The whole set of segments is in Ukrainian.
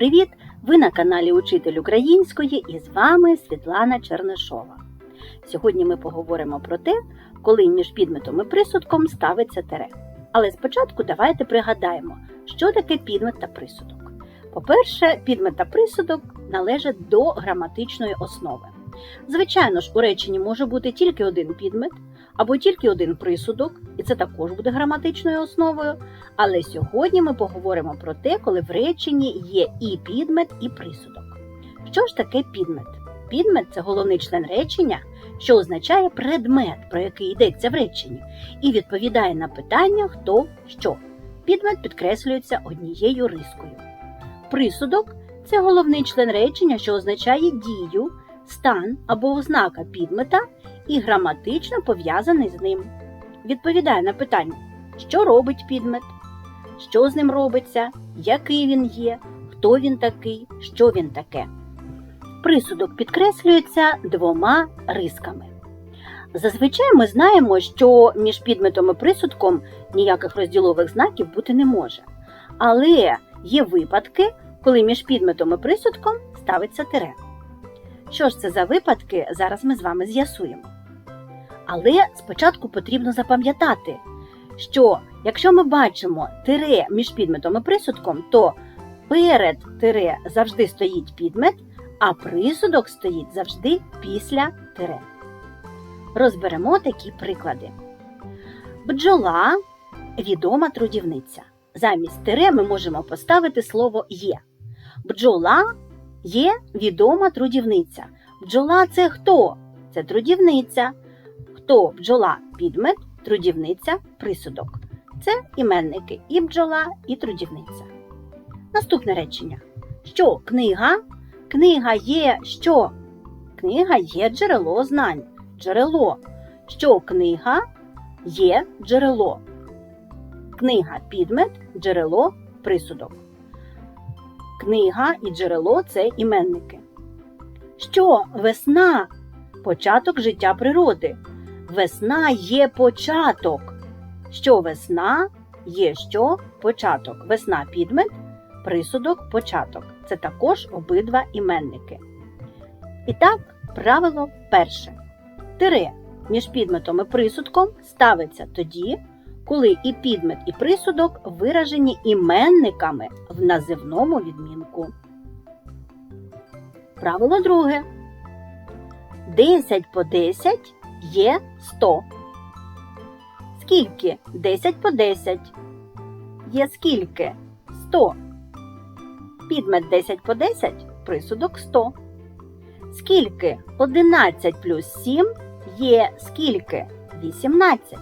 привіт! Ви на каналі Учитель Української і з вами Світлана Чернишова. Сьогодні ми поговоримо про те, коли між підметом і присудком ставиться тере. Але спочатку давайте пригадаємо, що таке підмет та присудок. По-перше, підмет та присудок належать до граматичної основи. Звичайно ж, у реченні може бути тільки один підмет або тільки один присудок, і це також буде граматичною основою. Але сьогодні ми поговоримо про те, коли в реченні є і підмет, і присудок. Що ж таке підмет? Підмет це головний член речення, що означає предмет, про який йдеться в реченні, і відповідає на питання хто що. Підмет підкреслюється однією рискою. Присудок це головний член речення, що означає дію, стан або ознака підмета і граматично пов'язаний з ним. Відповідає на питання, що робить підмет, що з ним робиться, який він є, хто він такий, що він таке. Присудок підкреслюється двома рисками. Зазвичай ми знаємо, що між підметом і присудком ніяких розділових знаків бути не може. Але є випадки, коли між підметом і присудком ставиться тире. Що ж це за випадки, зараз ми з вами з'ясуємо. Але спочатку потрібно запам'ятати, що якщо ми бачимо тире між підметом і присудком, то перед тире завжди стоїть підмет, а присудок стоїть завжди після тире. Розберемо такі приклади. Бджола відома трудівниця. Замість тире ми можемо поставити слово є. Бджола є відома трудівниця. Бджола це хто? Це трудівниця. Хто бджола підмет, трудівниця присудок. Це іменники і бджола, і трудівниця. Наступне речення. Що книга? Книга є що? Книга є джерело знань. Джерело. Що книга є джерело. Книга підмет, джерело присудок. Книга і джерело це іменники. Що весна початок життя природи. Весна є початок. Що весна є що початок. Весна підмет, присудок початок. Це також обидва іменники. І так, правило перше. Тире між підметом і присудком ставиться тоді, коли і підмет, і присудок виражені іменниками в називному відмінку. Правило друге. 10 по 10 є 100. Скільки 10 по 10 є скільки 100. Підмет 10 по 10 присудок 100. Скільки 11 плюс 7 є скільки 18.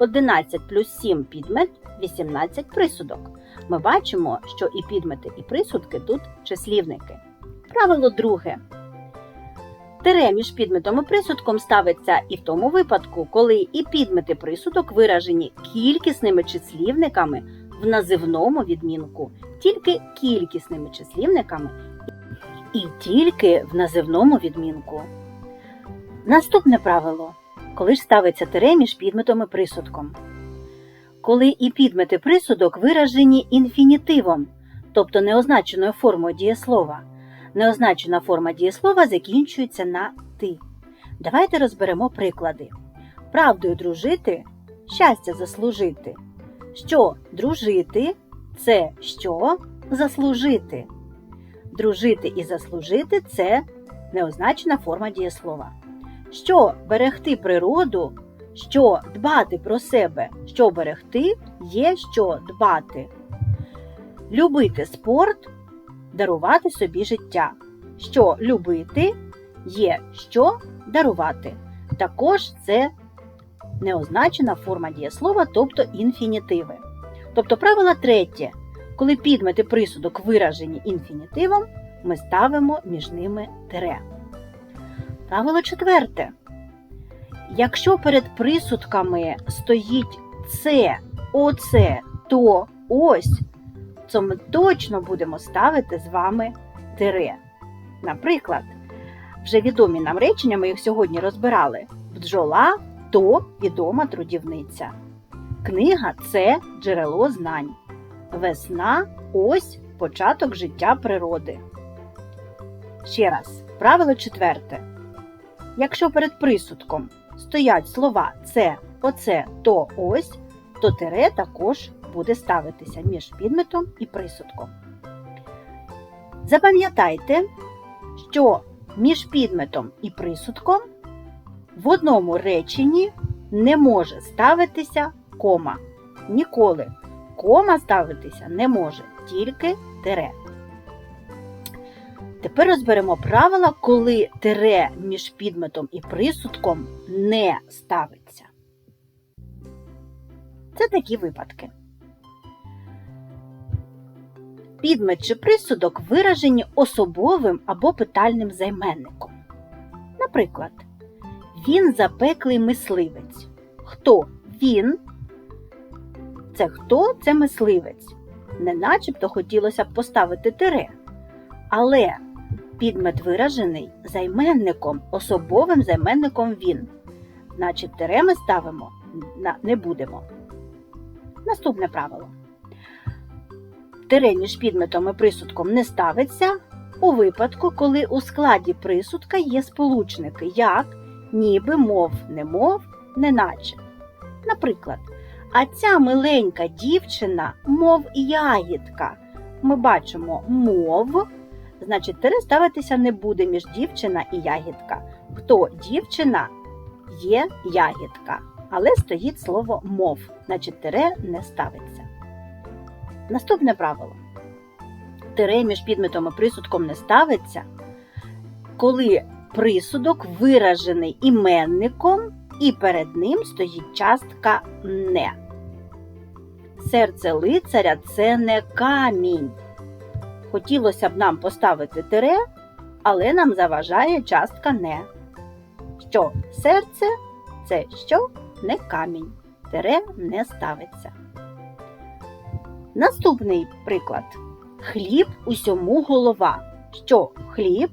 11 плюс 7 підмет 18 присудок. Ми бачимо, що і підмети, і присудки тут числівники. Правило друге. Тире між підметом і присудком ставиться і в тому випадку, коли і підмет і присудок виражені кількісними числівниками в називному відмінку, тільки кількісними числівниками і тільки в називному відмінку. Наступне правило. Коли ж ставиться тире між підметом і присудком. Коли і підмет і присудок виражені інфінітивом, тобто неозначеною формою дієслова. Неозначена форма дієслова закінчується на ти. Давайте розберемо приклади. Правдою дружити щастя заслужити. Що дружити це що заслужити. Дружити і заслужити це неозначена форма дієслова. Що берегти природу, що дбати про себе, що берегти є що дбати. Любити спорт дарувати собі життя. Що любити є що дарувати. Також це неозначена форма дієслова, тобто інфінітиви. Тобто правило третє. Коли підмет і присудок виражені інфінітивом, ми ставимо між ними тире. Правило четверте. Якщо перед присудками стоїть це, оце, то, ось, то ми точно будемо ставити з вами тире. Наприклад, вже відомі нам речення, ми їх сьогодні розбирали. Бджола то відома трудівниця. Книга це джерело знань. Весна ось початок життя природи. Ще раз, правило четверте. Якщо перед присудком стоять слова це, оце, то ось, то тире також буде ставитися між підметом і присудком. Запам'ятайте, що між підметом і присудком в одному реченні не може ставитися кома. Ніколи кома ставитися не може, тільки тире. Тепер розберемо правила, коли тире між підметом і присудком не ставиться. Це такі випадки. Підмет чи присудок виражені особовим або питальним займенником. Наприклад, він запеклий мисливець. Хто він? Це хто це мисливець. Не начебто хотілося б поставити тире. Але підмет виражений займенником, особовим займенником він. Значить, тире ми ставимо не будемо. Наступне правило. Тире між підметом і присудком не ставиться у випадку, коли у складі присудка є сполучники, як ніби, мов, немов, неначе. Наприклад, а ця миленька дівчина, мов ягідка. Ми бачимо мов, значить, тире ставитися не буде між дівчина і ягідка. Хто дівчина є ягідка, але стоїть слово мов, значить, тире не ставиться. Наступне правило. Тире між підметом і присудком не ставиться, коли присудок виражений іменником і перед ним стоїть частка не. Серце лицаря це не камінь. Хотілося б нам поставити тире, але нам заважає частка не. Що серце це що не камінь. Тире не ставиться. Наступний приклад. Хліб усьому голова. Що хліб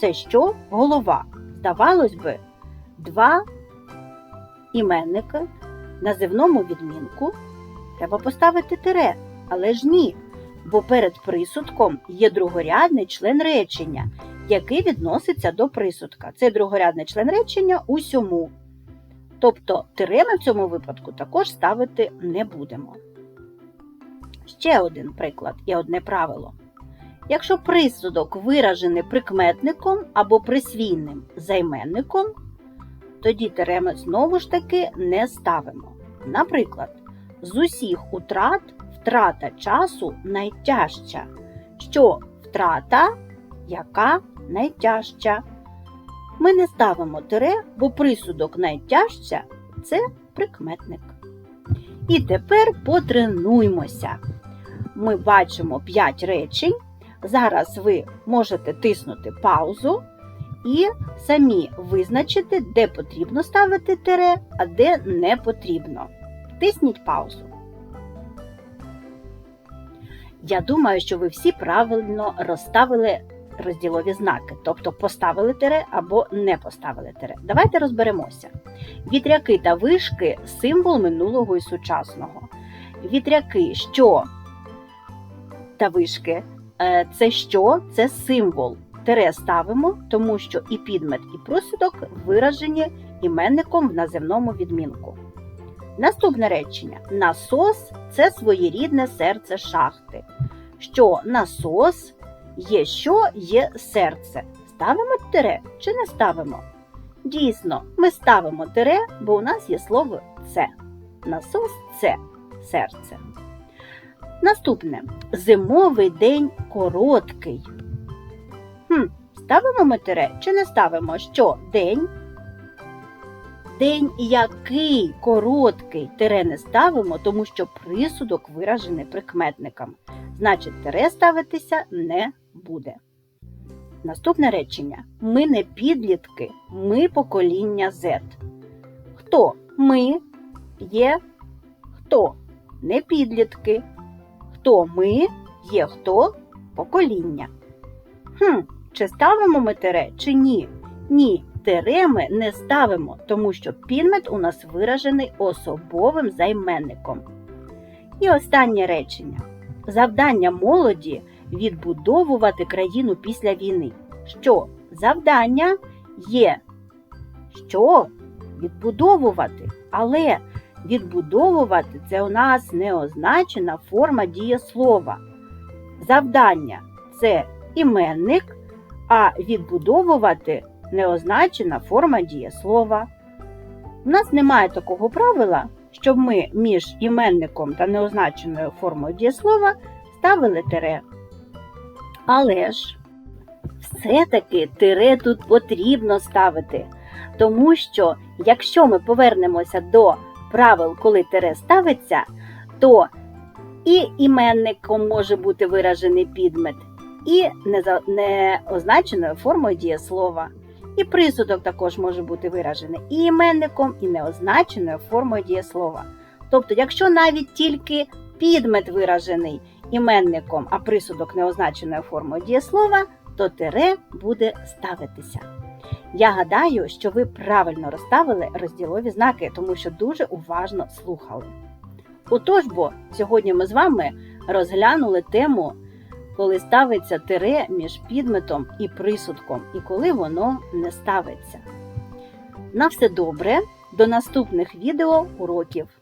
це що голова. Здавалось би, два іменники називному відмінку треба поставити тире, але ж ні, бо перед присудком є другорядний член речення, який відноситься до присудка. Це другорядний член речення усьому. Тобто тире ми в цьому випадку також ставити не будемо. Ще один приклад і одне правило. Якщо присудок виражений прикметником або присвійним займенником, тоді тире ми знову ж таки не ставимо. Наприклад, з усіх утрат втрата часу найтяжча. Що втрата, яка найтяжча. Ми не ставимо тире, бо присудок найтяжча це прикметник. І тепер потренуймося. Ми бачимо 5 речень. Зараз ви можете тиснути паузу і самі визначити, де потрібно ставити тире, а де не потрібно. Тисніть паузу. Я думаю, що ви всі правильно розставили розділові знаки, тобто поставили тире або не поставили тире. Давайте розберемося. Вітряки та вишки символ минулого і сучасного. Вітряки, що та вишки е, це що? Це символ. Тире ставимо, тому що і підмет, і присудок виражені іменником в наземному відмінку. Наступне речення: насос це своєрідне серце шахти. Що насос є що є серце. Ставимо тире чи не ставимо? Дійсно, ми ставимо тире, бо у нас є слово це. Насос це серце. Наступне зимовий день короткий. Хм, Ставимо ми тире чи не ставимо що день? День який короткий тире не ставимо, тому що присудок виражений прикметником. Значить, тире ставитися не буде. Наступне речення: ми не підлітки, ми покоління Z. Хто ми є хто? Не підлітки. Хто ми є хто покоління. Хм, Чи ставимо ми тире, чи ні? Ні, тире ми не ставимо, тому що підмет у нас виражений особовим займенником. І останнє речення. Завдання молоді відбудовувати країну після війни. Що завдання є що відбудовувати, але відбудовувати це у нас неозначена форма дієслова. Завдання це іменник, а відбудовувати неозначена форма дієслова. У нас немає такого правила, щоб ми між іменником та неозначеною формою дієслова ставили тире. Але ж все-таки тире тут потрібно ставити, тому що якщо ми повернемося до правил, коли тире ставиться, то і іменником може бути виражений підмет, і неозначеною формою дієслова. І присудок також може бути виражений і іменником, і неозначеною формою дієслова. Тобто, якщо навіть тільки підмет виражений іменником, а присудок неозначеною формою дієслова, то тире буде ставитися. Я гадаю, що ви правильно розставили розділові знаки, тому що дуже уважно слухали. Отож бо, сьогодні ми з вами розглянули тему, коли ставиться тире між підметом і присудком, і коли воно не ставиться. На все добре, до наступних відео уроків!